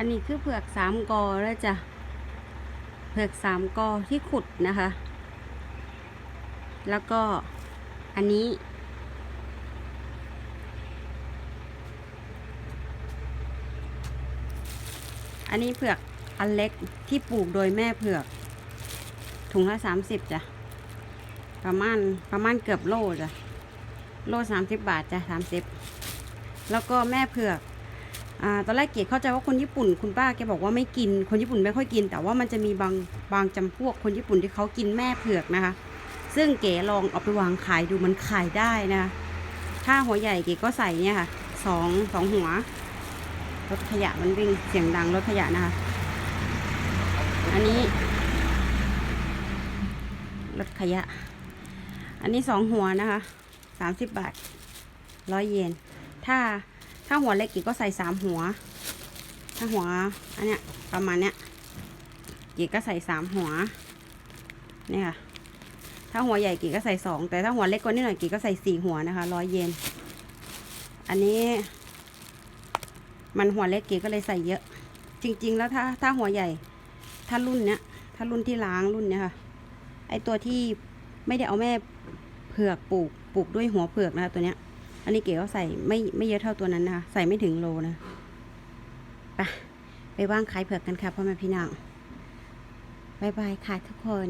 อันนี้คือเผือกสามกอแล้วจ้ะ เผือกสามกอที่ขุดนะคะ แล้วก็อันนี้ อันนี้เผือกอันเล็กที่ปลูกโดยแม่เผือก ถุงละสามสิบจ้ะ ประมาณประมาณเกือบโลจ้ะ โลสามสิบบาทจ้ะสามสิบ แล้วก็แม่เผือก อ่าตอนแรกเกดเข้าใจว่าคนญี่ปุ่นคุณป้าแกบอกว่าไม่กิน คนญี่ปุ่นไม่ค่อยกิน แต่ว่ามันจะมีบางบางจำพวกคนญี่ปุ่นที่เขากินแม่เผือกนะคะ ซึ่งเก๋ลองเอาไปวางขายดูมันขายได้นะคะถ้าหัวใหญ่เก๋ก็ใส่เนี่ยค่ะสองสองหัวรถขยะมันวิ่งเสียงดังรถขยะนะคะ อันนี้รถขยะ อันนี้สองหัวนะคะสามสิบบาทร้อยเยนถ้า ถ้าหัวเล็กกีก็ใส่สามหัว ถ้าหัวอันเนี้ยประมาณเนี้ยกีก็ใส่สามหัว เนี่ยค่ะ ถ้าหัวใหญ่กีก็ใส่สองแต่ถ้าหัวเล็กกว่านี้หน่อยกีก็ใส่สี่หัวนะคะร้อยเยน อันนี้มันหัวเล็กกีก็เลยใส่เยอะ จริง ๆ แล้วถ้าถ้าหัวใหญ่ ถ้ารุ่นเนี้ย ถ้ารุ่นที่ล้างรุ่นเนี้ยค่ะ ไอตัวที่ไม่ได้เอาแม่เผือกปลูกปลูกด้วยหัวเผือกนะคะตัวเนี้ย อันนี้เก๋ก็ใส่ไม่ไม่เยอะเท่าตัวนั้นนะคะ ใส่ไม่ถึงโลนะไปไปว่างขายเผือกกันค่ะพ่อแม่พี่น้องบายบายค่ะทุกคน